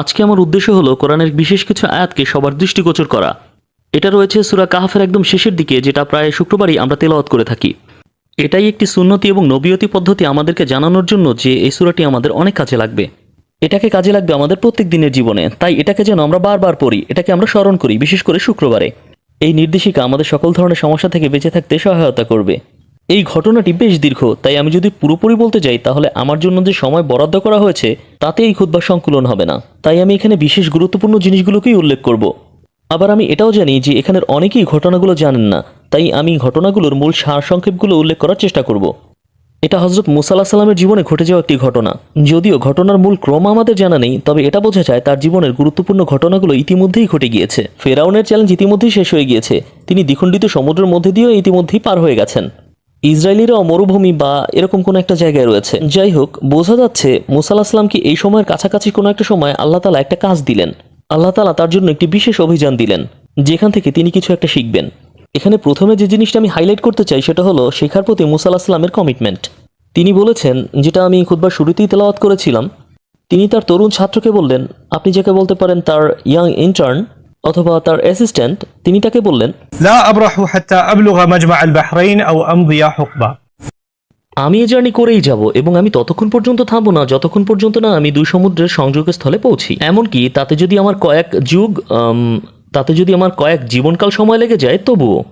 আজকে আমার উদ্দেশ্য হলো কোরআনের বিশেষ কিছু আয়াতকে সবার দৃষ্টিগোচর করা। এটা রয়েছে সুরা কাহাফের একদম শেষের দিকে, যেটা প্রায় শুক্রবারই আমরা তেলাওয়াত করে থাকি। এটাই একটি সুন্নতি এবং নবীয়তি পদ্ধতি আমাদেরকে জানানোর জন্য যে এই সুরাটি আমাদের অনেক কাজে লাগবে। এটাকে কাজে লাগবে আমাদের প্রত্যেক দিনের জীবনে। তাই এটাকে যেন আমরা বারবার পড়ি, এটাকে আমরা স্মরণ করি, বিশেষ করে শুক্রবারে। এই নির্দেশিকা আমাদের সকল ধরনের সমস্যা থেকে বেঁচে থাকতে সহায়তা করবে। এই ঘটনাটি বেশ দীর্ঘ, তাই আমি যদি পুরোপুরি বলতে যাই, তাহলে আমার জন্য যে সময় বরাদ্দ করা হয়েছে, তাতে এই খুদ্বার সংকুলন হবে না। তাই আমি এখানে বিশেষ গুরুত্বপূর্ণ জিনিসগুলোকেই উল্লেখ করব। আবার আমি এটাও জানি যে এখানের অনেকেই ঘটনাগুলো জানেন না, তাই আমি ঘটনাগুলোর মূল সারসংক্ষেপগুলো উল্লেখ করার চেষ্টা করব। এটা হজরত মুসাল্লাহ সাল্লামের জীবনে ঘটে যাওয়া একটি ঘটনা। যদিও ঘটনার মূল ক্রম আমাদের জানা নেই, তবে এটা বোঝা যায় তার জীবনের গুরুত্বপূর্ণ ঘটনাগুলো ইতিমধ্যেই ঘটে গিয়েছে। ফেরাউনের চ্যালেঞ্জ ইতিমধ্যেই শেষ হয়ে গিয়েছে। তিনি দ্বিখণ্ডিত সমুদ্রের মধ্যে দিয়েও ইতিমধ্যেই পার হয়ে গেছেন। ইসরায়েলিরাও মরুভূমি বা এরকম কোনো একটা জায়গায় রয়েছে। যাই হোক, বোঝা যাচ্ছে মুসাল্লাহ এই সময়ের কাছাকাছি কোনো একটা সময় আল্লাহ তালা একটা কাজ দিলেন। আল্লাহ তালা তার জন্য একটি বিশেষ অভিযান দিলেন, যেখান থেকে তিনি কিছু একটা শিখবেন। এখানে প্রথমে যে জিনিসটা আমি হাইলাইট করতে চাই সেটা হলো শেখার প্রতি মুসা আসলামের কমিটমেন্ট তিনি বলেছেন, যেটা আমি খুদবার শুরুতেই তেলাওয়াত করেছিলাম, তিনি তার তরুণ ছাত্রকে বললেন, আপনি যাকে বলতে পারেন তার ইয়াং ইন্টার্ন অথবা তার অ্যাসিস্ট্যান্ট তিনি তাকে বললেন আমি এ জার্নি করেই যাব এবং আমি ততক্ষণ পর্যন্ত থামবো না যতক্ষণ পর্যন্ত না আমি দুই সমুদ্রের সংযোগের স্থলে পৌঁছি। এমনকি তাতে যদি আমার কয়েক যুগ তাতে যদি আমার কয়েক জীবনকাল সময় লেগে যায় তবুও।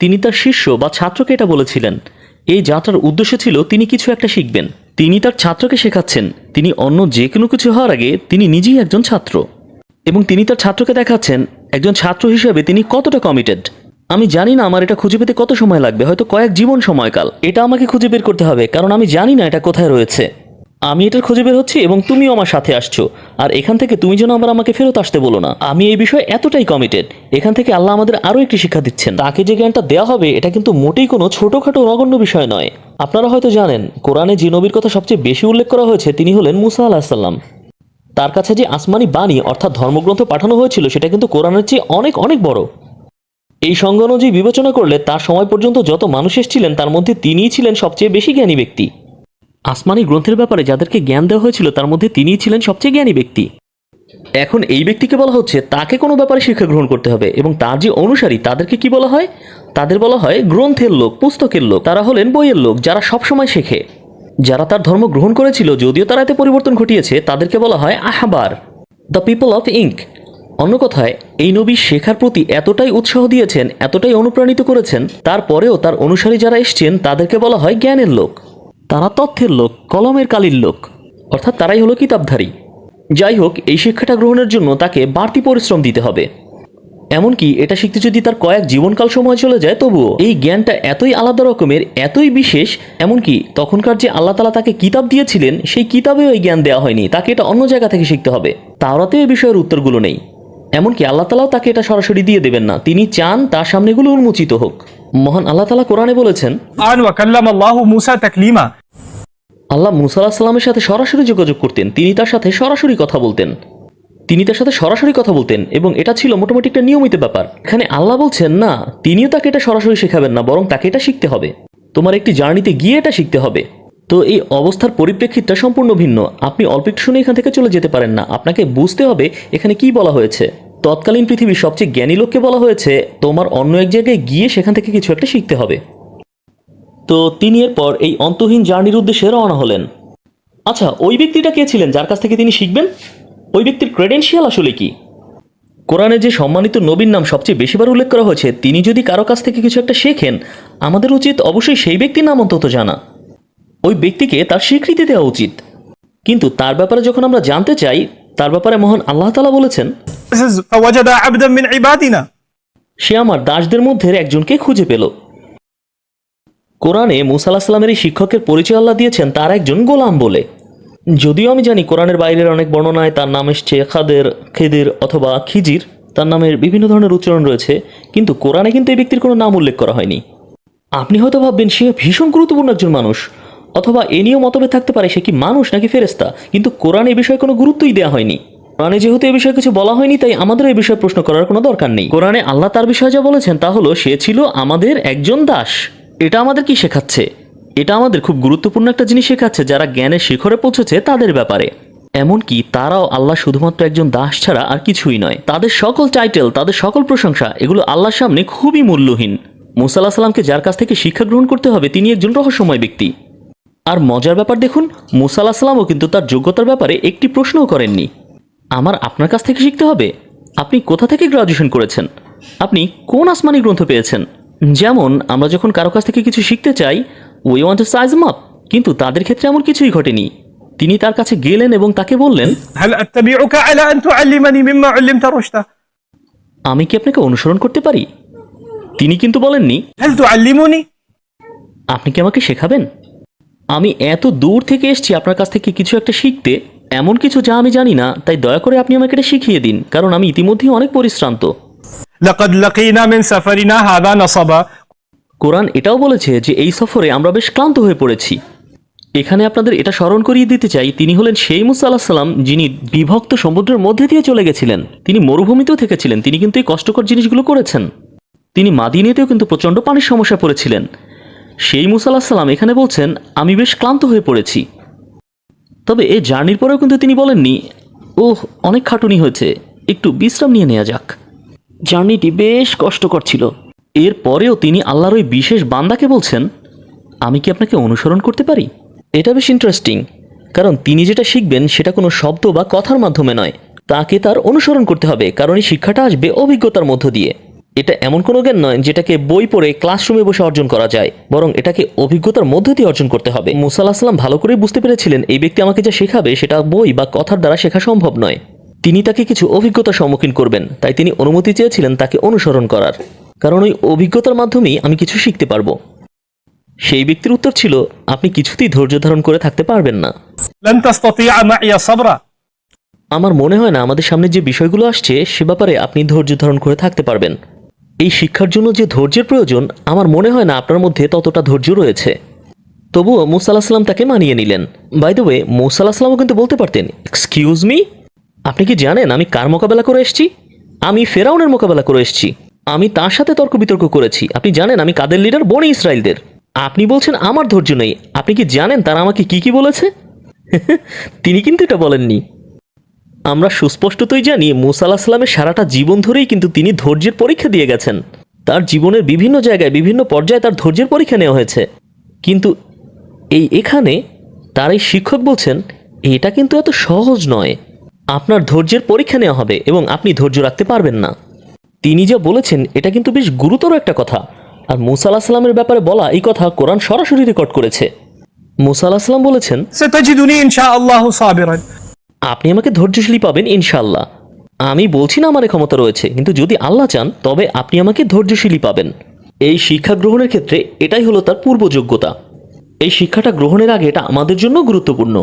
তিনি তার শিষ্য বা ছাত্রকে এটা বলেছিলেন। এই যাত্রার উদ্দেশ্য ছিল তিনি কিছু একটা শিখবেন। তিনি তার ছাত্রকে শেখাচ্ছেন। তিনি অন্য যে কোনো কিছু হওয়ার আগে তিনি নিজেই একজন ছাত্র। এবং তিনি তার ছাত্রকে দেখাচ্ছেন, একজন ছাত্র হিসেবে তিনি কতটা কমিটেড আমি জানি না আমার এটা খুঁজে পেতে কত সময় লাগবে, হয়তো কয়েক জীবন সময়কাল। এটা আমাকে খুঁজে বের করতে হবে, কারণ আমি জানি না এটা কোথায় রয়েছে। আমি এটার খুঁজে বের হচ্ছি এবং তুমিও আমার সাথে আসছো। আর এখান থেকে তুমি যেন আবার আমাকে ফেরত আসতে বলো না। আমি এই বিষয়ে এতটাই কমিটেড এখান থেকে আল্লাহ আমাদের আরও একটি শিক্ষা দিচ্ছেন। তাকে যে জ্ঞানটা দেওয়া হবে, এটা কিন্তু মোটেই কোনো ছোটোখাটো নগণ্য বিষয় নয়। আপনারা হয়তো জানেন, কোরআনে যে নবীর কথা সবচেয়ে বেশি উল্লেখ করা হয়েছে, তিনি হলেন মুসা আলাহিসাল্লাম তার কাছে যে আসমানি বাণী অর্থাৎ ধর্মগ্রন্থ পাঠানো হয়েছিল, সেটা কিন্তু কোরআনের চেয়ে অনেক অনেক বড়। এই সঙ্গ অনুযায়ী বিবেচনা করলে তার সময় পর্যন্ত যত মানুষ এসেছিলেন, তার মধ্যে তিনিই ছিলেন সবচেয়ে বেশি জ্ঞানী ব্যক্তি। আসমানি গ্রন্থের ব্যাপারে যাদেরকে জ্ঞান দেওয়া হয়েছিল, তার মধ্যে তিনিই ছিলেন সবচেয়ে জ্ঞানী ব্যক্তি। এখন এই ব্যক্তিকে বলা হচ্ছে, তাকে কোনো ব্যাপারে শিক্ষা গ্রহণ করতে হবে এবং তার যে অনুসারী, তাদেরকে কি বলা হয়? তাদের বলা হয়, গ্রন্থের লোক, পুস্তকের লোক, তারা হলেন বইয়ের লোক, যারা সবসময় শেখে। যারা তার ধর্ম গ্রহণ করেছিল, যদিও তারা এতে পরিবর্তন ঘটিয়েছে, তাদেরকে বলা হয় আহবার দ্য পিপল অফ ইঙ্ক অন্য কথায়, এই নবী শেখার প্রতি এতটাই উৎসাহ দিয়েছেন, এতটাই অনুপ্রাণিত করেছেন, তারপরেও তার অনুসারী যারা এসছেন, তাদেরকে বলা হয় জ্ঞানের লোক। তারা তথ্যের লোক, কলমের কালির লোক, অর্থাৎ তারাই হলো কিতাবধারী। যাই হোক, এই শিক্ষাটা গ্রহণের জন্য তাকে বাড়তি পরিশ্রম দিতে হবে। এমনকি এটা শিখতে যদি তার কয়েক জীবনকাল সময় চলে যায় তবুও এই জ্ঞানটা এতই আলাদা রকমের এতই বিশেষ এমনকি তখনকার যে আল্লাহ তালা তাকে কিতাব দিয়েছিলেন সেই কিতাবেও এই জ্ঞান দেওয়া হয়নি। তাকে এটা অন্য জায়গা থেকে শিখতে হবে। তাওরাতেও এই বিষয়ের উত্তরগুলো নেই। এমনকি আল্লাহ তালাও তাকে এটা সরাসরি দিয়ে দেবেন না। তিনি চান তার সামনেগুলো উন্মোচিত হোক। মহান আল্লাহ তালা কোরআনে বলেছেন আল্লাহ মুসা সাথে সরাসরি যোগাযোগ করতেন। তিনি তার সাথে সরাসরি কথা বলতেন। তিনি তার সাথে সরাসরি কথা বলতেন এবং এটা ছিল মোটামুটি একটা নিয়মিত ব্যাপার। এখানে আল্লাহ বলছেন, না, তিনিও তাকে এটা সরাসরি শেখাবেন না, বরং তাকে এটা শিখতে হবে। তোমার একটি জার্নিতে গিয়ে এটা শিখতে হবে। তো এই অবস্থার পরিপ্রেক্ষিতটা সম্পূর্ণ ভিন্ন। আপনি অল্প একটু শুনে এখান থেকে চলে যেতে পারেন না। আপনাকে বুঝতে হবে এখানে কি বলা হয়েছে। তৎকালীন পৃথিবীর সবচেয়ে জ্ঞানী লোককে বলা হয়েছে, তোমার অন্য এক জায়গায় গিয়ে সেখান থেকে কিছু একটা শিখতে হবে। তো তিনি এরপর এই অন্তহীন জার্নির উদ্দেশ্যে রওনা হলেন। আচ্ছা ওই ব্যক্তিটা কে ছিলেন, যার কাছ থেকে তিনি শিখবেন? ওই ব্যক্তির ক্রেডেন্সিয়াল আসলে কি? কোরআনে যে সম্মানিত নবীর নাম সবচেয়ে বেশিবার উল্লেখ করা হয়েছে তিনি যদি কারও কাছ থেকে কিছু একটা শেখেন আমাদের উচিত অবশ্যই সেই ব্যক্তির নাম অন্তত জানা। ওই ব্যক্তিকে তার স্বীকৃতি দেওয়া উচিত। কিন্তু তার ব্যাপারে যখন আমরা জানতে চাই তার ব্যাপারে মহান আল্লাহ তালা বলেছেন সে আমার দাসদের মধ্যে একজনকে খুঁজে পেল। কোরআনে মুসাল্লাহ সাল্লামের এই শিক্ষকের পরিচয় আল্লাহ দিয়েছেন তার একজন গোলাম বলে। যদিও আমি জানি কোরআনের বাইরের অনেক বর্ণনায় তার নাম এসছে খাদের, খেদির অথবা খিজির। তার নামের বিভিন্ন ধরনের উচ্চারণ রয়েছে, কিন্তু কোরআনে কিন্তু এই ব্যক্তির কোনো নাম উল্লেখ করা হয়নি। আপনি হয়তো ভাববেন, সে ভীষণ গুরুত্বপূর্ণ একজন মানুষ, অথবা এ নিয়েও মতভেদ থাকতে পারে, সে কি মানুষ নাকি ফেরেস্তা কিন্তু কোরআন এ বিষয়ে কোনো গুরুত্বই দেওয়া হয়নি। কোরআনে যেহেতু এই বিষয়ে কিছু বলা হয়নি, তাই আমাদের এই বিষয়ে প্রশ্ন করার কোনো দরকার নেই। কোরআনে আল্লাহ তার বিষয়ে যা বলেছেন, তা হলো, সে ছিল আমাদের একজন দাস। এটা আমাদের কি শেখাচ্ছে? এটা আমাদের খুব গুরুত্বপূর্ণ একটা জিনিস শেখাচ্ছে যারা জ্ঞানের শিখরে পৌঁছেছে তাদের ব্যাপারে। এমনকি তারাও আল্লাহ শুধুমাত্র একজন দাস ছাড়া আর কিছুই নয়। তাদের সকল টাইটেল, তাদের সকল প্রশংসা, এগুলো আল্লাহর সামনে খুবই মূল্যহীন। মুসা আল্লাহ সাল্লামকে যার কাছ থেকে শিক্ষা গ্রহণ করতে হবে, তিনি একজন রহস্যময় ব্যক্তি। আর মজার ব্যাপার দেখুন, মুসা আল্লাহ সাল্লামও কিন্তু তার যোগ্যতার ব্যাপারে একটি প্রশ্নও করেননি। আমার আপনার কাছ থেকে শিখতে হবে, আপনি কোথা থেকে গ্রাজুয়েশন করেছেন? আপনি কোন আসমানি গ্রন্থ পেয়েছেন? যেমন, আমরা যখন কারও কাছ থেকে কিছু শিখতে চাই উই ওয়ান্ট টু সাইজ মাপ কিন্তু তাদের ক্ষেত্রে এমন কিছুই ঘটেনি তিনি তার কাছে গেলেন এবং তাকে বললেন هل أتبعك على أن تعلمني مما علمت رشدا আমি কি আপনাকে অনুসরণ করতে পারি তিনি কিন্তু বলেননি هل تعلمني আপনি কি আমাকে শেখাবেন আমি এত দূর থেকে এসেছি আপনার কাছ থেকে কিছু একটা শিখতে এমন কিছু যা আমি জানি না তাই দয়া করে আপনি আমাকে এটা শিখিয়ে দিন কারণ আমি ইতিমধ্যেই অনেক পরিশ্রান্ত لقد لقينا من سفرنا هذا نصبا কোরআন এটাও বলেছে যে এই সফরে আমরা বেশ ক্লান্ত হয়ে পড়েছি। এখানে আপনাদের এটা স্মরণ করিয়ে দিতে চাই, তিনি হলেন সেই মুসা আল্লাহ সাল্লাম যিনি বিভক্ত সমুদ্রের মধ্যে দিয়ে চলে গেছিলেন। তিনি মরুভূমিতেও থেকেছিলেন, তিনি কিন্তু এই কষ্টকর জিনিসগুলো করেছেন। তিনি মাদিনেতেও কিন্তু প্রচণ্ড পানির সমস্যা পড়েছিলেন। সেই মুসা আল্লাহ সাল্লাম এখানে বলছেন, আমি বেশ ক্লান্ত হয়ে পড়েছি। তবে এই জার্নির পরেও কিন্তু তিনি বলেননি, ওহ, অনেক খাটুনি হয়েছে, একটু বিশ্রাম নিয়ে নেওয়া যাক। জার্নিটি বেশ কষ্টকর ছিল। এরপরেও তিনি আল্লাহর ওই বিশেষ বান্দাকে বলছেন, আমি কি আপনাকে অনুসরণ করতে পারি? এটা বেশ ইন্টারেস্টিং কারণ তিনি যেটা শিখবেন সেটা কোনো শব্দ বা কথার মাধ্যমে নয়। তাকে তার অনুসরণ করতে হবে, কারণ এই শিক্ষাটা আসবে অভিজ্ঞতার মধ্য দিয়ে। এটা এমন কোনো জ্ঞান নয় যেটাকে বই পড়ে ক্লাসরুমে বসে অর্জন করা যায়, বরং এটাকে অভিজ্ঞতার মধ্য দিয়ে অর্জন করতে হবে। মুসা আল্লাহ সাল্লাম ভালো করে বুঝতে পেরেছিলেন, এই ব্যক্তি আমাকে যা শেখাবে সেটা বই বা কথার দ্বারা শেখা সম্ভব নয়। তিনি তাকে কিছু অভিজ্ঞতার সম্মুখীন করবেন, তাই তিনি অনুমতি চেয়েছিলেন তাকে অনুসরণ করার। কারণ ওই অভিজ্ঞতার মাধ্যমেই আমি কিছু শিখতে পারব। সেই ব্যক্তির উত্তর ছিল আপনি কিছুতেই ধৈর্য ধারণ করে থাকতে পারবেন না। আমার মনে হয় না আমাদের সামনে যে বিষয়গুলো আসছে সে ব্যাপারে আপনি ধৈর্য ধারণ করে থাকতে পারবেন। এই শিক্ষার জন্য যে ধৈর্যের প্রয়োজন আমার মনে হয় না আপনার মধ্যে ততটা ধৈর্য রয়েছে। তবুও মুসাল্লাহাম তাকে মানিয়ে নিলেন। বাই দ্য ওয়ে মুসাল্লাহামও কিন্তু বলতে পারতেন এক্সকিউজ মি আপনি কি জানেন আমি কার মোকাবেলা করে এসেছি? আমি ফেরাউনের মোকাবেলা করে এসেছি। আমি তার সাথে তর্ক বিতর্ক করেছি। আপনি জানেন আমি কাদের লিডার বনি ইসরায়েলদের আপনি বলছেন আমার ধৈর্য নেই। আপনি কি জানেন তারা আমাকে কি কি বলেছে? তিনি কিন্তু এটা বলেননি। আমরা সুস্পষ্টতই জানি মুসা আলাহ সাল্লামের সারাটা জীবন ধরেই কিন্তু তিনি ধৈর্যের পরীক্ষা দিয়ে গেছেন। তার জীবনের বিভিন্ন জায়গায়, বিভিন্ন পর্যায়ে তার ধৈর্যের পরীক্ষা নেওয়া হয়েছে। কিন্তু এই এখানে তার এই শিক্ষক বলছেন, এটা কিন্তু এত সহজ নয়। আপনার ধৈর্যের পরীক্ষা নেওয়া হবে এবং আপনি ধৈর্য রাখতে পারবেন না। তিনি যা বলেছেন এটা কিন্তু বেশ গুরুতর একটা কথা। আর মুসা সাল্লামের ব্যাপারে বলা এই কথা কোরআন সরাসরি রেকর্ড করেছে। মুসা আলাহ সাল্লাম বলেছেন আপনি আমাকে ধৈর্যশীলী পাবেন ইনশাআল্লাহ। আমি বলছি না আমার ক্ষমতা রয়েছে কিন্তু যদি আল্লাহ চান তবে আপনি আমাকে ধৈর্যশীলী পাবেন। এই শিক্ষা গ্রহণের ক্ষেত্রে এটাই হলো তার পূর্বযোগ্যতা। এই শিক্ষাটা গ্রহণের আগে এটা আমাদের জন্য গুরুত্বপূর্ণ।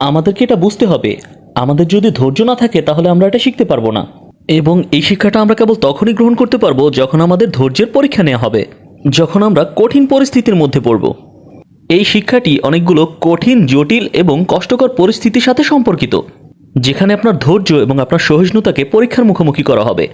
আমাদেরকে এটা বুঝতে হবে। আমাদের যদি ধৈর্য না থাকে তাহলে আমরা এটা শিখতে পারব না। এবং এই শিক্ষাটা আমরা কেবল তখনই গ্রহণ করতে পারব যখন আমাদের ধৈর্যের পরীক্ষা নেওয়া হবে, যখন আমরা কঠিন পরিস্থিতির মধ্যে পড়ব। এই শিক্ষাটি অনেকগুলো কঠিন, জটিল এবং কষ্টকর পরিস্থিতির সাথে সম্পর্কিত, যেখানে আপনার ধৈর্য এবং আপনার সহিষ্ণুতাকে পরীক্ষার মুখোমুখি করা হবে।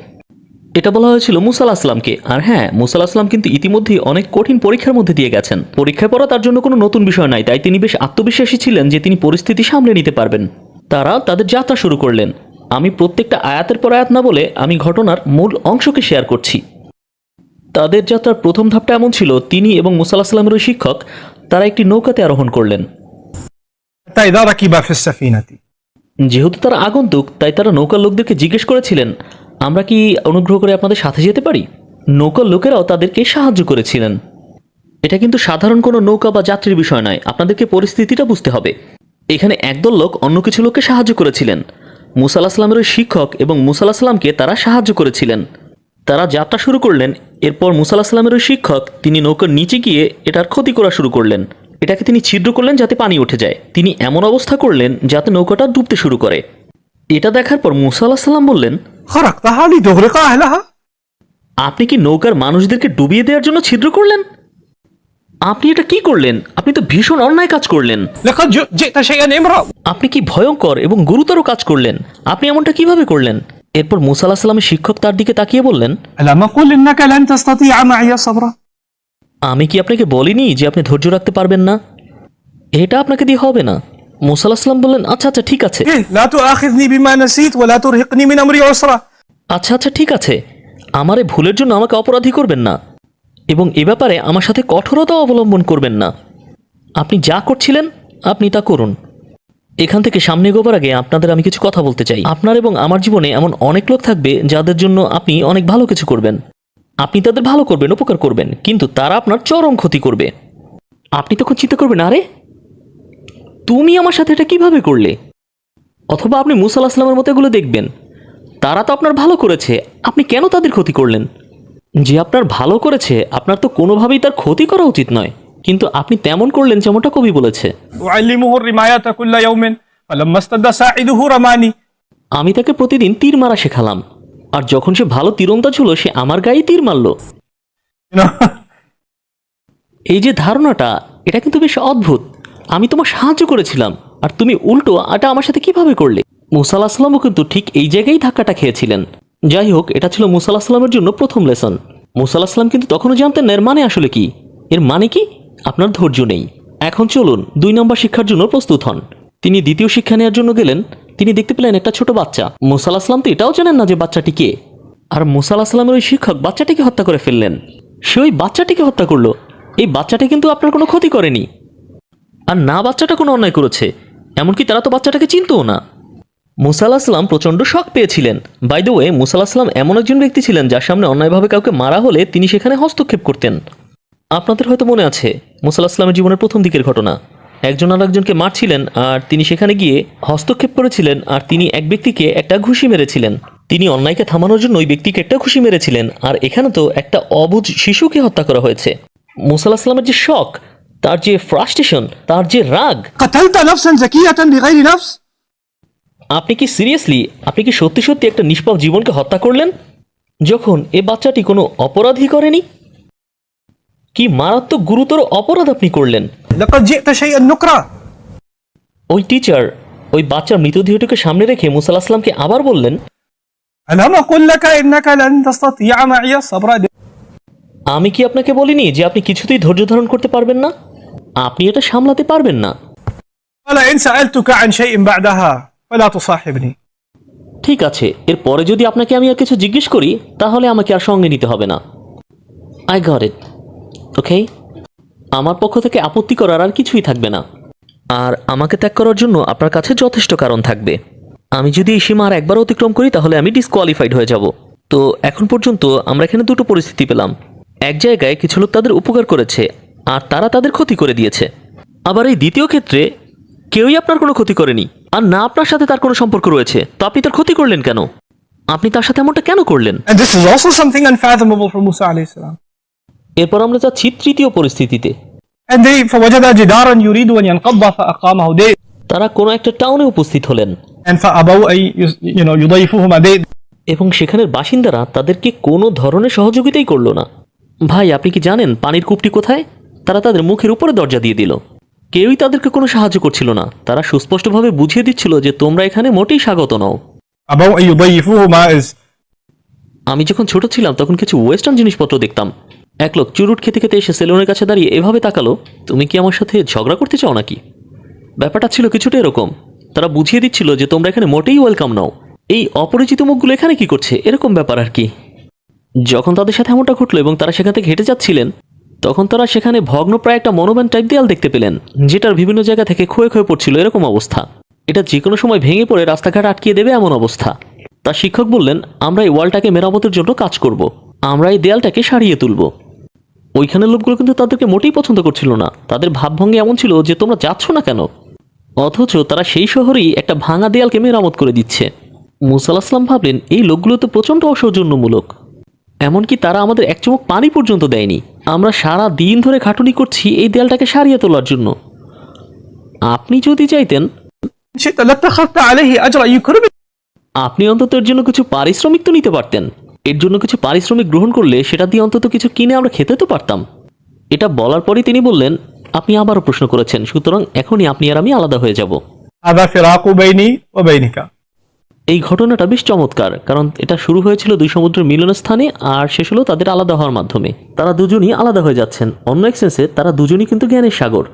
এটা বলা হয়েছিল মুসাল আসলামকে আর হ্যাঁ মুসাল আসলাম কিন্তু ইতিমধ্যেই অনেক কঠিন পরীক্ষার মধ্যে দিয়ে গেছেন। পরীক্ষায় পড়া তার জন্য কোনো নতুন বিষয় নাই, তাই তিনি বেশ আত্মবিশ্বাসী ছিলেন যে তিনি পরিস্থিতি সামলে নিতে পারবেন। তারা তাদের যাত্রা শুরু করলেন। আমি প্রত্যেকটা আয়াতের পর আয়াত না বলে আমি ঘটনার মূল অংশকে শেয়ার করছি। তাদের যাত্রার প্রথম ধাপটা এমন ছিল তিনি এবং মুসাল্লাহ সাল্লামের ওই শিক্ষক তারা একটি নৌকাতে আরোহণ করলেন। তাই দাদা কি যেহেতু তারা আগন্তুক তাই তারা নৌকার লোকদেরকে জিজ্ঞেস করেছিলেন আমরা কি অনুগ্রহ করে আপনাদের সাথে যেতে পারি? নৌকার লোকেরাও তাদেরকে সাহায্য করেছিলেন। এটা কিন্তু সাধারণ কোনো নৌকা বা যাত্রীর বিষয় নয় আপনাদেরকে পরিস্থিতিটা বুঝতে হবে। এখানে একদল লোক অন্য কিছু লোককে সাহায্য করেছিলেন। মুসাল্লাহ সাল্লামের শিক্ষক এবং মুসাল্লাহ সাল্লামকে তারা সাহায্য করেছিলেন। তারা যাত্রা শুরু করলেন এরপর মুসাল্লাহ সাল্লামের শিক্ষক তিনি নৌকার নিচে গিয়ে এটার ক্ষতি করা শুরু করলেন। এটাকে তিনি ছিদ্র করলেন যাতে পানি উঠে যায়। তিনি এমন অবস্থা করলেন যাতে নৌকাটা ডুবতে শুরু করে। এটা দেখার পর মুসাল্লাহ সাল্লাম বললেন আপনি কি নৌকার মানুষদেরকে ডুবিয়ে দেওয়ার জন্য ছিদ্র করলেন? আপনি এটা কি করলেন? আপনি তো ভীষণ অন্যায় কাজ করলেন। আপনি কি ভয়ঙ্কর এবং গুরুতর কাজ করলেন? আপনি এমনটা কীভাবে করলেন? এরপর মুসা সাল্লামের শিক্ষক তার দিকে তাকিয়ে বললেন আমি কি আপনাকে বলিনি যে আপনি ধৈর্য রাখতে পারবেন না? এটা আপনাকে দিয়ে হবে না। মুসা বললেন আচ্ছা আচ্ছা ঠিক আছে। আচ্ছা আচ্ছা ঠিক আছে। আমার ভুলের জন্য আমাকে অপরাধী করবেন না। এবং এ ব্যাপারে আমার সাথে কঠোরতা অবলম্বন করবেন না। আপনি যা করছিলেন, আপনি তা করুন। এখান থেকে সামনে গোবার আগে আপনাদের আমি কিছু কথা বলতে চাই। আপনার এবং আমার জীবনে এমন অনেক লোক থাকবে যাদের জন্য আপনি অনেক ভালো কিছু করবেন। আপনি তাদের ভালো করবেন, উপকার করবেন, কিন্তু তারা আপনার চরম ক্ষতি করবে। আপনি তখন চিন্তা করবেন, আরে, তুমি আমার সাথে এটা কীভাবে করলে? অথবা আপনি মুসা আসলামের মতো এগুলো দেখবেন। তারা তো আপনার ভালো করেছে। আপনি কেন তাদের ক্ষতি করলেন? যে আপনার ভালো করেছে আপনার তো কোনোভাবেই তার ক্ষতি করা উচিত নয়। কিন্তু আপনি তেমন করলেন যেমনটা কবি বলেছে। আমি তাকে প্রতিদিন তীর মারা শেখালাম। আর যখন সে ভালো তীরন্দাজ হলো সে আমার গায়ে তীর মারল। এই যে ধারণাটা এটা কিন্তু বেশ অদ্ভুত। আমি তোমার সাহায্য করেছিলাম আর তুমি উল্টো এটা আমার সাথে কীভাবে করলে? মুসাল্লাহ আসলামও কিন্তু ঠিক এই জায়গায় ধাক্কাটা খেয়েছিলেন। যাই হোক, এটা ছিল মুসাল আসলামের জন্য প্রথম লেসন। মুসাল আসলাম কিন্তু তখনও জানতেন এর মানে আসলে কি? এর মানে কি? আপনার ধৈর্য নেই। এখন চলুন, দুই নম্বর শিক্ষার জন্য প্রস্তুত হন। তিনি দ্বিতীয় শিক্ষা নেওয়ার জন্য গেলেন। তিনি দেখতে পেলেন একটা ছোট বাচ্চা। মুসাল আসলাম তো এটাও জানেন না যে বাচ্চাটি কে। আর মুসাল আসলামের ওই শিক্ষক বাচ্চাটিকে হত্যা করে ফেললেন। সে ওই বাচ্চাটিকে হত্যা করল। এই বাচ্চাটি কিন্তু আপনার কোনো ক্ষতি করেনি। আর না, বাচ্চাটা কোনো অন্যায় করেছে। এমনকি তারা তো বাচ্চাটাকে চিনতও না। মুসাল আসলাম প্রচণ্ড শখ পেয়েছিলেন। By the way Musal Aslam এমন একজন ব্যক্তি ছিলেন যার সামনে অন্যায়ভাবে কাউকে মারা হলে তিনি সেখানে হস্তক্ষেপ করতেন। আপনাদের হয়তো মনে আছে মুসালাসলামের জীবনের প্রথম দিকের ঘটনা। একজন আর একজনকে মারছিলেন আর তিনি সেখানে গিয়ে হস্তক্ষেপ করেছিলেন আর তিনি এক ব্যক্তিকে একটা ঘুষি মেরেছিলেন। তিনি অন্যায়কে থামানোর জন্য ওই ব্যক্তিকে একটা ঘুষি মেরেছিলেন আর এখানে তো একটা অবুঝ শিশুকে হত্যা করা হয়েছে। মুসাল আসলামের যে শখ, তার যে ফ্রাস্ট্রেশন তার যে রাগ। আপনি কি সিরিয়াসলি আপনি কি সত্যি সত্যি একটা নিষ্পাপ জীবনকে হত্যা করলেন? যখন এ বাচ্চাটি কোনো অপরাধই করেনি? কি মারাত্মক গুরুতর অপরাধ আপনি করলেন? ওই টিচার ওই বাচ্চার মৃতদেহটিকে সামনে রেখে মুসাল আসলামকে আবার বললেন আমি কি আপনাকে বলিনি যে আপনি কিছুতেই ধৈর্য ধারণ করতে পারবেন না? আপনি এটা সামলাতে পারবেন না। ঠিক আছে, এরপরে যদি আপনাকে আমি আর কিছু জিজ্ঞেস করি, তাহলে আমাকে আর সঙ্গে নিতে হবে না। আই ঘরে ইট ওকে আমার পক্ষ থেকে আপত্তি করার আর কিছুই থাকবে না। আর আমাকে ত্যাগ করার জন্য আপনার কাছে যথেষ্ট কারণ থাকবে। আমি যদি এই সীমা আর একবার অতিক্রম করি, তাহলে আমি ডিসকোয়ালিফাইড হয়ে যাব। তো এখন পর্যন্ত আমরা এখানে দুটো পরিস্থিতি পেলাম। এক জায়গায় কিছু লোক তাদের উপকার করেছে, আর তারা তাদের ক্ষতি করে দিয়েছে। আবার এই দ্বিতীয় ক্ষেত্রে কেউই আপনার কোনো ক্ষতি করেনি। আর না আপনার সাথে তার কোনো সম্পর্ক রয়েছে তো আপনি তার ক্ষতি করলেন কেন আপনি তার সাথে এমনটা কেন করলেন And this is also something unfathomable for Musa alayhi salam. এরপর আমরা যাচ্ছি তৃতীয় পরিস্থিতিতে And they فوجد جدارا يريد أن ينقض فأقامه they তারা কোনো একটা টাউনে উপস্থিত হলেন and فأبوا أن يس- you know يضيفوهما they এবং সেখানের বাসিন্দারা তাদেরকে কোনো ধরনের সহযোগিতাই করলো না ভাই আপনি কি জানেন পানির কূপটি কোথায় তারা তাদের মুখের উপরে দরজা দিয়ে দিল কেউই তাদেরকে কোনো সাহায্য করছিল না। তারা সুস্পষ্টভাবে বুঝিয়ে দিচ্ছিল যে তোমরা এখানে মোটেই স্বাগত নও। আমি যখন ছোট ছিলাম তখন কিছু ওয়েস্টার্ন জিনিসপত্র দেখতাম। এক লোক চুরুট খেতে খেতে এসে সেলুনের কাছে দাঁড়িয়ে এভাবে তাকালো তুমি কি আমার সাথে ঝগড়া করতে চাও নাকি? ব্যাপারটা ছিল কিছুটা এরকম। তারা বুঝিয়ে দিচ্ছিল যে তোমরা এখানে মোটেই ওয়েলকাম নাও। এই অপরিচিত মুখগুলো এখানে কি করছে? এরকম ব্যাপার আর কি। যখন তাদের সাথে এমনটা ঘটলো এবং তারা সেখান থেকে হেঁটে যাচ্ছিলেন তখন তারা সেখানে ভগ্ন প্রায় একটা মনোব্যান টাইপ দেয়াল দেখতে পেলেন, যেটার বিভিন্ন জায়গা থেকে ক্ষয়ে ক্ষয়ে পড়ছিল এরকম অবস্থা। এটা যে কোনো সময় ভেঙে পড়ে রাস্তাঘাট আটকিয়ে দেবে এমন অবস্থা। তার শিক্ষক বললেন, আমরা এই ওয়ালটাকে মেরামতের জন্য কাজ করব। আমরা এই দেয়ালটাকে সারিয়ে তুলব। ওইখানের লোকগুলো কিন্তু তাদেরকে মোটেই পছন্দ করছিল না। তাদের ভাবভঙ্গি এমন ছিল যে, তোমরা যাচ্ছ না কেন? অথচ তারা সেই শহরেই একটা ভাঙা দেয়ালকে মেরামত করে দিচ্ছে। মুসাল আসলাম ভাবলেন, এই লোকগুলো তো প্রচণ্ড অসৌজন্যমূলক। এমনকি তারা আমাদের এক চুমুক পানি পর্যন্ত দেয়নি। আমরা সারা দিন ধরে খাটুনি করছি এই দেয়ালটাকে সারিয়ে তোলার জন্য। আপনি যদি চাইতেন আপনি অন্তত এর জন্য কিছু পারিশ্রমিক তো নিতে পারতেন। এর জন্য কিছু পারিশ্রমিক গ্রহণ করলে সেটা দিয়ে অন্তত কিছু কিনে আমরা খেতে তো পারতাম। এটা বলার পরই তিনি বললেন, আপনি আবারও প্রশ্ন করেছেন, সুতরাং এখনই আপনি আর আমি আলাদা হয়ে যাব। আদা ফেরাকু বাইনি ও বাইনিকা। এই ঘটনাটা বেশ চমৎকার, কারণ এটা শুরু হয়েছিল দুই সমুদ্রের মিলনস্থানে আর শেষ হলো তাদের আলাদা হওয়ার মাধ্যমে। তারা দুজনই আলাদা হয়ে যাচ্ছেন। অন্য এক সেন্সে তারা দুজনই কিন্তু জ্ঞানের সাগর।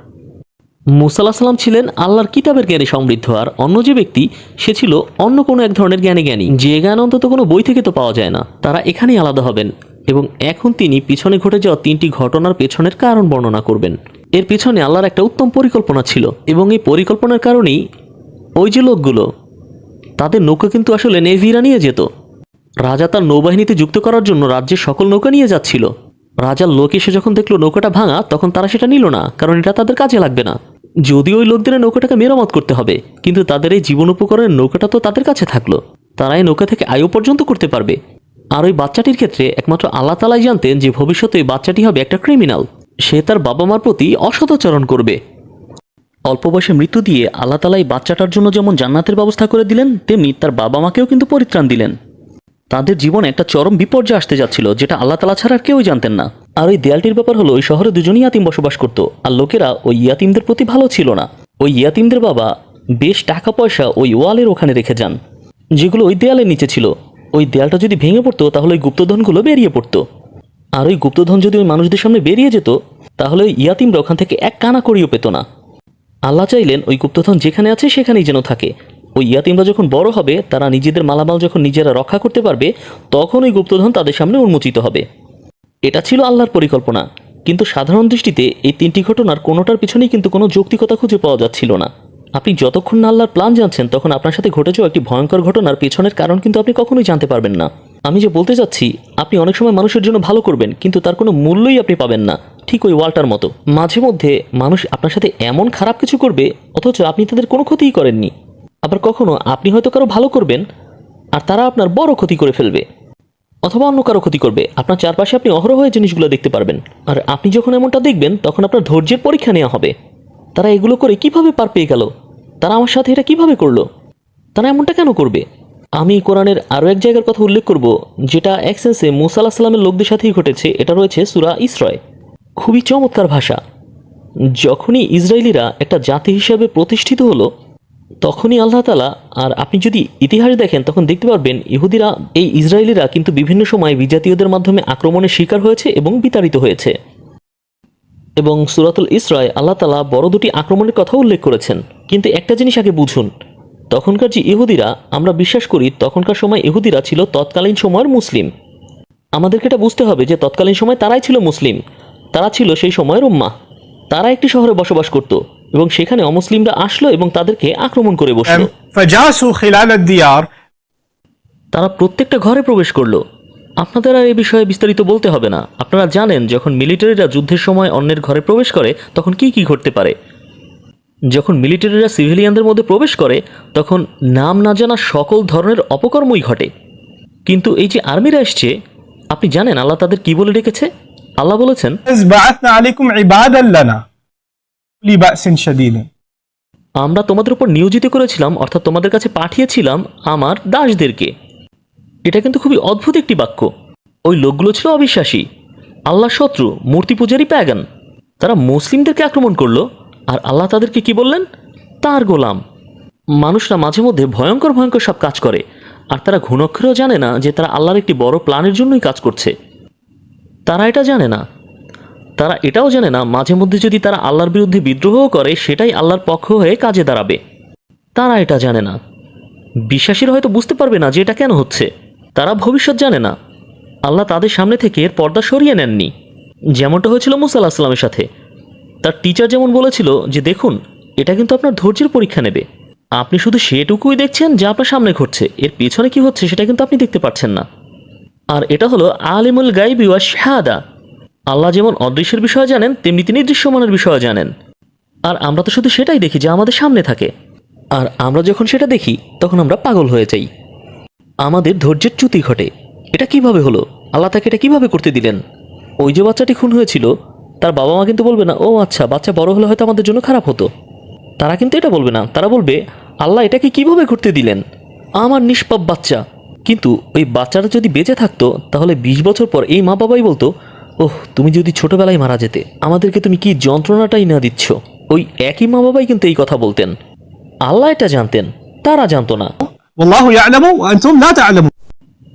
মুসাল্লাহ সাল্লাম ছিলেন আল্লাহর কিতাবের জ্ঞানে সমৃদ্ধ, আর অন্য যে ব্যক্তি, সে ছিল অন্য কোনো এক ধরনের জ্ঞানে জ্ঞানী। যে জ্ঞান অন্তত কোনো বই থেকে তো পাওয়া যায় না। তারা এখানেই আলাদা হবেন এবং এখন তিনি পিছনে ঘটে যাওয়া তিনটি ঘটনার পেছনের কারণ বর্ণনা করবেন। এর পেছনে আল্লাহর একটা উত্তম পরিকল্পনা ছিল এবং এই পরিকল্পনার কারণেই ওই যে লোকগুলো তাদের নৌকা কিন্তু আসলে নেভিরা নিয়ে যেত। রাজা তার নৌবাহিনীতে যুক্ত করার জন্য রাজ্যের সকল নৌকা নিয়ে যাচ্ছিল। রাজার লোক এসে যখন দেখল নৌকাটা ভাঙা, তখন তারা সেটা নিল না, কারণ এটা তাদের কাজে লাগবে না। যদিও ওই লোকদের নৌকাটাকে মেরামত করতে হবে, কিন্তু তাদের এই জীবন উপকরণের নৌকাটা তো তাদের কাছে থাকল। তারা এই নৌকা থেকে আয়ু পর্যন্ত করতে পারবে। আর ওই বাচ্চাটির ক্ষেত্রে একমাত্র আল্লাহ তালাই জানতেন যে ভবিষ্যতে ওই বাচ্চাটি হবে একটা ক্রিমিনাল। সে তার বাবা মার প্রতি অসদাচরণ করবে। অল্প বয়সে মৃত্যু দিয়ে আল্লাহ তালা এই বাচ্চাটার জন্য যেমন জান্নাতের ব্যবস্থা করে দিলেন, তেমনি তার বাবা মাকেও কিন্তু পরিত্রাণ দিলেন। তাদের জীবনে একটা চরম বিপর্যয় আসতে যাচ্ছিল, যেটা আল্লাহ তালা ছাড়া আর কেউই জানতেন না। আর ওই দেয়ালটির ব্যাপার হলো, ওই শহরে দুজনই ইয়াতিম বসবাস করতো, আর লোকেরা ওই ইয়াতিমদের প্রতি ভালো ছিল না। ওই ইয়াতিমদের বাবা বেশ টাকা পয়সা ওই ওয়ালের ওখানে রেখে যান, যেগুলো ওই দেয়ালের নিচে ছিল। ওই দেয়ালটা যদি ভেঙে পড়তো, তাহলে ওই গুপ্তধনগুলো বেরিয়ে পড়তো। আর ওই গুপ্তধন যদি ওই মানুষদের সামনে বেরিয়ে যেত, তাহলে ওই ইয়াতিমরা ওখান থেকে এক কানা করিও পেত না। আল্লাহ চাইলেন ওই গুপ্তধন যেখানে আছে সেখানেই যেন থাকে। ওই ইয়াতিমরা যখন বড় হবে, তারা নিজেদের মালামাল যখন নিজেরা রক্ষা করতে পারবে, তখন ওই গুপ্তধন তাদের সামনে উন্মোচিত হবে। এটা ছিল আল্লাহর পরিকল্পনা। কিন্তু সাধারণ দৃষ্টিতে এই তিনটি ঘটনার কোনোটার পিছনেই কিন্তু কোনো যৌক্তিকতা খুঁজে পাওয়া যাচ্ছিল না। আপনি যতক্ষণ না আল্লাহর প্ল্যান জানছেন, তখন আপনার সাথে ঘটে যাওয়া একটি ভয়ঙ্কর ঘটনার পেছনের কারণ কিন্তু আপনি কখনোই জানতে পারবেন না। আমি যে বলতে চাচ্ছি আপনি অনেক সময় মানুষের জন্য ভালো করবেন, কিন্তু তার কোনো মূল্যই আপনি পাবেন না। ঠিক ওই ওয়ালটার মতো। মাঝে মধ্যে মানুষ আপনার সাথে এমন খারাপ কিছু করবে, অথচ আপনি তাদের কোনো ক্ষতিই করেননি। আবার কখনো আপনি হয়তো কারও ভালো করবেন, আর তারা আপনার বড় ক্ষতি করে ফেলবে, অথবা অন্য কারও ক্ষতি করবে। আপনার চারপাশে আপনি অহরহ জিনিসগুলো দেখতে পারবেন। আর আপনি যখন এমনটা দেখবেন, তখন আপনার ধৈর্যের পরীক্ষা নেওয়া হবে। তারা এগুলো করে কীভাবে পার পেয়ে গেল? তারা আমার সাথে এটা কীভাবে করল? তারা এমনটা কেন করবে? আমি কোরআনের আরও এক জায়গার কথা উল্লেখ করব, যেটা এক সেন্সে মুসা আলাহ সাল্লামের লোকদের সাথেই ঘটেছে। এটা রয়েছে সুরা ইসরয়। খুবই চমৎকার ভাষা। যখনই ইসরায়েলিরা একটা জাতি হিসাবে প্রতিষ্ঠিত হলো, তখনই আল্লাহ তালা আর আপনি যদি ইতিহাস দেখেন, তখন দেখতে পারবেন ইহুদিরা, এই ইসরায়েলিরা কিন্তু বিভিন্ন সময় বিজাতীয়দের মাধ্যমে আক্রমণের শিকার হয়েছে এবং বিতাড়িত হয়েছে। এবং সুরাতুল ইসরায় আল্লাহ তালা বড় দুটি আক্রমণের কথা উল্লেখ করেছেন। কিন্তু একটা জিনিস আগে বুঝুন, তখনকার যে ইহুদিরা, আমরা বিশ্বাস করি তখনকার সময় ইহুদিরা ছিল তৎকালীন সময়ের মুসলিম। আমাদেরকে এটা বুঝতে হবে যে তৎকালীন সময় তারাই ছিল মুসলিম। তারা ছিল সেই সময়ের উম্মা। তারা একটি শহরে বসবাস করত এবং সেখানে অমুসলিমরা আসলো এবং তাদেরকে আক্রমণ করে বসল। তারা প্রত্যেকটা ঘরে প্রবেশ করল। আপনাদের আর এ বিষয়ে বিস্তারিত বলতে হবে না। আপনারা জানেন যখন মিলিটারিরা যুদ্ধের সময় অন্যের ঘরে প্রবেশ করে তখন কি কি ঘটতে পারে? যখন মিলিটারিরা সিভিলিয়ানদের মধ্যে প্রবেশ করে তখন নাম না জানা সকল ধরনের অপকর্মই ঘটে। কিন্তু এই যে আর্মিরা এসছে আপনি জানেন আল্লাহ তাদের কী বলে রেখেছে? আল্লাহ বলেছেন আমরা তোমাদের উপর নিয়োজিত করেছিলাম অর্থাৎ তোমাদের কাছে পাঠিয়েছিলাম আমার দাসদেরকে। এটা কিন্তু খুবই অদ্ভুত একটি বাক্য। ওই লোকগুলো ছিল অবিশ্বাসী। আল্লাহ শত্রু মূর্তি পূজারই প্যাগান। তারা মুসলিমদেরকে আক্রমণ করল আর আল্লাহ তাদেরকে কি বললেন? তার গোলাম। মানুষরা মাঝে মধ্যে ভয়ঙ্কর ভয়ঙ্কর সব কাজ করে আর তারা ঘুণক্ষরেও জানে না যে তারা আল্লাহর একটি বড় প্ল্যানের জন্যই কাজ করছে। তারা এটা জানে না। তারা এটাও জানে না, মাঝে মধ্যে যদি তারা আল্লাহর বিরুদ্ধে বিদ্রোহও করে, সেটাই আল্লাহর পক্ষ হয়ে কাজে দাঁড়াবে। তারা এটা জানে না। বিশ্বাসীরা হয়তো বুঝতে পারবে না যে এটা কেন হচ্ছে। তারা ভবিষ্যৎ জানে না। আল্লাহ তাদের সামনে থেকে এর পর্দা সরিয়ে নেননি। যেমনটা হয়েছিল মুসা আল্লাহ সাল্লামের সাথে। তার টিচার যেমন বলেছিল যে, দেখুন, এটা কিন্তু আপনার ধৈর্যের পরীক্ষা নেবে। আপনি শুধু সেটুকুই দেখছেন যা আপনার সামনে ঘটছে। এর পেছনে কি হচ্ছে সেটা কিন্তু আপনি দেখতে পাচ্ছেন না। আর এটা হলো আলিমুল গাইবি ওয়া শাহাদা। আল্লাহ যেমন অদৃশ্যের বিষয়ে জানেন, তেমনি তিনি দৃশ্যমানের বিষয়ে জানেন। আর আমরা তো শুধু সেটাই দেখি যা আমাদের সামনে থাকে। আর আমরা যখন সেটা দেখি, তখন আমরা পাগল হয়ে যাই। আমাদের ধৈর্যের চ্যুতি ঘটে। এটা কীভাবে হলো? আল্লাহ তাকে এটা কীভাবে করতে দিলেন? ওই যে বাচ্চাটি খুন হয়েছিল, তার বাবা মা কিন্তু বলবে না, ও আচ্ছা বাচ্চা বড় হলে হয়তো আমাদের জন্য খারাপ হতো। তারা কিন্তু এটা বলবে না। তারা বলবে, আল্লাহ এটাকে কীভাবে করতে দিলেন? আমার নিষ্পাপ বাচ্চা। কিন্তু ওই বাচ্চারা যদি বেঁচে থাকতো তাহলে বিশ বছর পর এই মা বাবাই বলতো ওহ তুমি যদি ছোটোবেলায় মারা যেতে আমাদেরকে তুমি কি যন্ত্রণাটাই না দিচ্ছ? ওই একই মা বাবাই কিন্তু এই কথা বলতেন। আল্লাহ এটা জানতেন তারা জানতো না।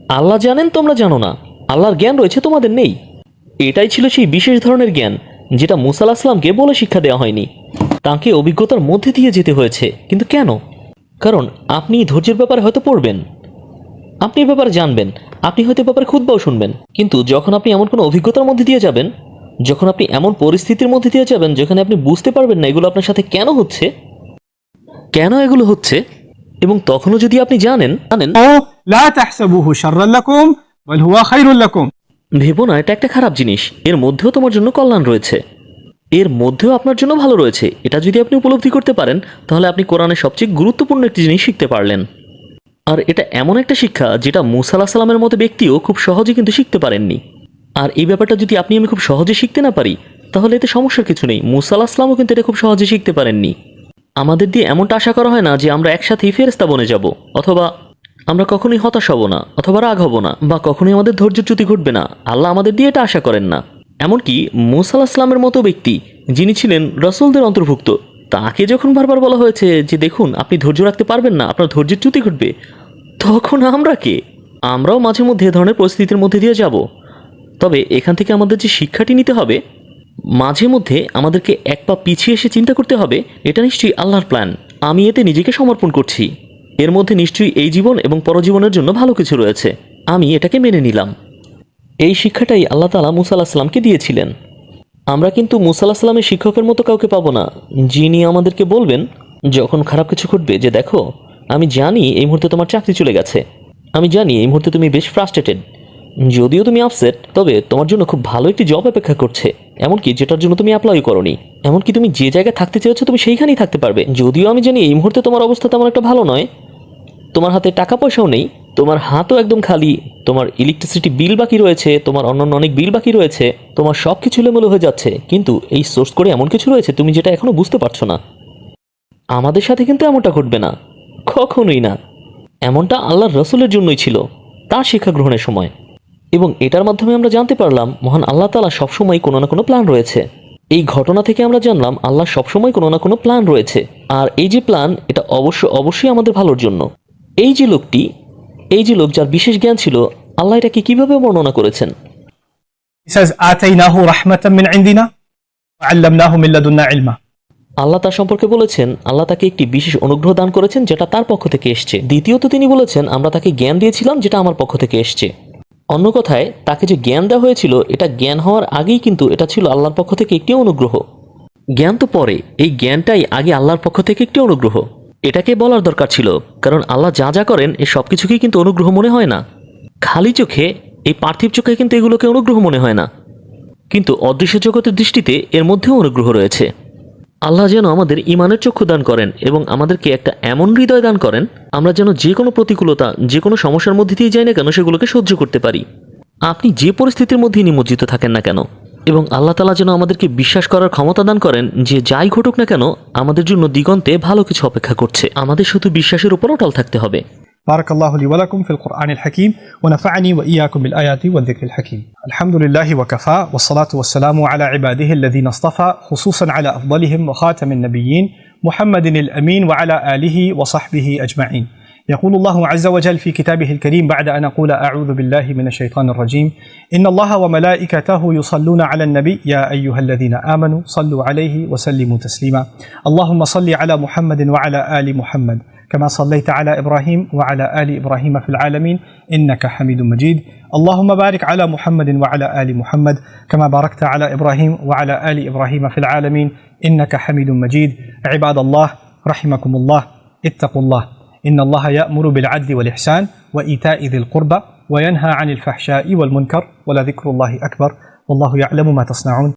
আল্লাহ জানেন তোমরা জানো না। আল্লাহর জ্ঞান রয়েছে তোমাদের নেই। এটাই ছিল সেই বিশেষ ধরনের জ্ঞান যেটা মুসা আসলামকে বলে শিক্ষা দেওয়া হয়নি। তাকে অভিজ্ঞতার মধ্যে দিয়ে যেতে হয়েছে কিন্তু কেন? কারণ আপনি ধৈর্যের ব্যাপারে হয়তো পড়বেন। আপনি এ ব্যাপারে জানবেন। আপনি হয়তো ব্যাপারে খুদ্বাও শুনবেন। কিন্তু যখন আপনি এমন কোনো অভিজ্ঞতার মধ্যে দিয়ে যাবেন যখন আপনি এমন পরিস্থিতির মধ্যে দিয়ে যাবেন যেখানে আপনি বুঝতে পারবেন না এগুলো আপনার সাথে কেন হচ্ছে কেন এগুলো হচ্ছে এবং তখনও যদি আপনি জানেন জানেন ভেবো না এটা একটা খারাপ জিনিস। এর মধ্যেও তোমার জন্য কল্যাণ রয়েছে। এর মধ্যেও আপনার জন্য ভালো রয়েছে। এটা যদি আপনি উপলব্ধি করতে পারেন তাহলে আপনি কোরআনের সবচেয়ে গুরুত্বপূর্ণ একটি জিনিস শিখতে পারলেন। আর এটা এমন একটা শিক্ষা যেটা মুসা আলাহ সাল্লামের মতো ব্যক্তিও খুব সহজে কিন্তু শিখতে পারেননি। আর এই ব্যাপারটা যদি আপনি আমি খুব সহজে শিখতে না পারি, তাহলে এতে সমস্যার কিছু নেই। মুসা আলাহ সাল্লামও কিন্তু এটা খুব সহজে শিখতে পারেননি। আমাদের দিয়ে এমনটা আশা করা হয় না যে আমরা একসাথেই ফেরেস্তা বনে যাব, অথবা আমরা কখনোই হতাশ হব না, অথবা রাগ হব না, বা কখনোই আমাদের ধৈর্যচ্যুতি ঘটবে না। আল্লাহ আমাদের দিয়ে এটা আশা করেন না। এমনকি মুসা আসলামের মতো ব্যক্তি, যিনি ছিলেন রসুলদের অন্তর্ভুক্ত তাকে যখন বারবার বলা হয়েছে যে, দেখুন, আপনি ধৈর্য রাখতে পারবেন না, আপনার ধৈর্যের চ্যুতি ঘটবে, তখন আমরা কে? আমরাও মাঝে মধ্যে এ ধরনের পরিস্থিতির মধ্যে দিয়ে যাব। তবে এখান থেকে আমাদের যে শিক্ষাটি নিতে হবে, মাঝে মধ্যে আমাদেরকে এক পা পিছিয়ে এসে চিন্তা করতে হবে, এটা নিশ্চয়ই আল্লাহর প্ল্যান আমি এতে নিজেকে সমর্পণ করছি। এর মধ্যে নিশ্চয়ই এই জীবন এবং পরজীবনের জন্য ভালো কিছু রয়েছে। আমি এটাকে মেনে নিলাম। এই শিক্ষাটাই আল্লাহ তালা মুসা আলাহিসাল্লামকে দিয়েছিলেন। আমরা কিন্তু মুসা আলাহিসাল্লামের শিক্ষকের মতো কাউকে পাবো না। যিনি আমাদেরকে বলবেন, যখন খারাপ কিছু ঘটবে, যে দেখো, আমি জানি এই মুহূর্তে তোমার চাকরি চলে গেছে। আমি জানি এই মুহূর্তে তুমি বেশ ফ্রাস্ট্রেটেড যদিও তুমি আপসেট তবে তোমার জন্য খুব ভালো একটি জব অপেক্ষা করছে। এমনকি যেটার জন্য তুমি অ্যাপ্লাই করনি। এমনকি তুমি যে জায়গায় থাকতে চেয়েছো, তুমি সেইখানেই থাকতে পারবে। যদিও আমি জানি এই মুহূর্তে তোমার অবস্থা তেমন একটা ভালো নয় তোমার হাতে টাকা পয়সাও নেই, তোমার হাতও একদম খালি, তোমার ইলেকট্রিসিটি বিল বাকি রয়েছে, তোমার অন্যান্য অনেক বিল বাকি রয়েছে, তোমার সব কিছু এলোমেলো হয়ে যাচ্ছে, কিন্তু এই সোর্স করে এমন কিছু রয়েছে তুমি যেটা এখনও বুঝতে পারছ না। আমাদের সাথে কিন্তু এমনটা ঘটবে না, কখনোই না। এমনটা আল্লাহর রসুলের জন্যই ছিল, তার শিক্ষা গ্রহণের সময়। এবং এটার মাধ্যমে আমরা জানতে পারলাম, মহান আল্লাহ তালা সবসময় কোনো না কোনো প্ল্যান রয়েছে। এই ঘটনা থেকে আমরা জানলাম, আল্লাহ সবসময় কোনো না কোনো প্ল্যান রয়েছে। আর এই যে প্ল্যান এটা অবশ্য অবশ্যই আমাদের ভালোর জন্য। এই যে লোকটি এই যে লোক যার বিশেষ জ্ঞান ছিল আল্লাহ এটাকে কীভাবে বর্ণনা করেছেন? আল্লাহ তার সম্পর্কে বলেছেন আল্লাহ তাকে একটি বিশেষ অনুগ্রহ দান করেছেন যেটা তার পক্ষ থেকে এসছে। দ্বিতীয়ত তিনি বলেছেন আমরা তাকে জ্ঞান দিয়েছিলাম যেটা আমার পক্ষ থেকে এসছে। অন্য কথায় তাকে যে জ্ঞান দেওয়া হয়েছিল এটা জ্ঞান হওয়ার আগেই কিন্তু এটা ছিল আল্লাহর পক্ষ থেকে একটি অনুগ্রহ। জ্ঞান তো পরে এই জ্ঞানটাই আগে আল্লাহর পক্ষ থেকে একটি অনুগ্রহ। এটাকে বলার দরকার ছিল, কারণ আল্লাহ যা যা করেন এই সব কিছুকেই কিন্তু অনুগ্রহ মনে হয় না। খালি চোখে, এই পার্থিব চোখে কিন্তু এগুলোকে অনুগ্রহ মনে হয় না। কিন্তু অদৃশ্য জগতের দৃষ্টিতে এর মধ্যেও অনুগ্রহ রয়েছে। আল্লাহ যেন আমাদের ইমানের চক্ষু দান করেন এবং আমাদেরকে একটা এমন হৃদয় দান করেন, আমরা যেন যে কোনো প্রতিকূলতা, যে কোনো সমস্যার মধ্যে দিয়ে যাই না কেন, সেগুলোকে সহ্য করতে পারি। আপনি যে পরিস্থিতির মধ্যেই নিমজ্জিত থাকেন না কেন এবং আল্লাহ তালা যেন আমাদেরকে বিশ্বাস করার ক্ষমতা দান করেন যে যাই ঘটুক না কেন আমাদের জন্য দিগন্তে ভালো কিছু অপেক্ষা করছে আমাদের শুধু বিশ্বাসের উপর অটল থাকতে হবে بارك الله لي ولكم في القرآن الحكيم ونفعني وإياكم بالآيات والذكر الحكيم الحمد لله وكفى والصلاة والسلام على عباده الذين اصطفى خصوصا على أفضلهم وخاتم النبيين محمد الأمين وعلى آله وصحبه أجمعين يقول الله عز وجل في كتابه الكريم بعد أن أقول أعوذ بالله من الشيطان الرجيم إن الله وملائكته يصلون على النبي يا أيها الذين آمنوا صلوا عليه وسلموا تسليما. اللهم صل على محمد وعلى آل محمد كما صليت على إبراهيم وعلى آل إبراهيم في العالمين إنك حميد مجيد. اللهم بارك على محمد وعلى آل محمد كما باركت على إبراهيم وعلى آل إبراهيم في العالمين إنك حميد مجيد. عباد الله رحمكم الله اتقوا الله. إن الله يأمر بالعدل والإحسان وإيتاء ذي القربى وينهى عن الفحشاء والمنكر ولذكر الله أكبر والله يعلم ما تصنعون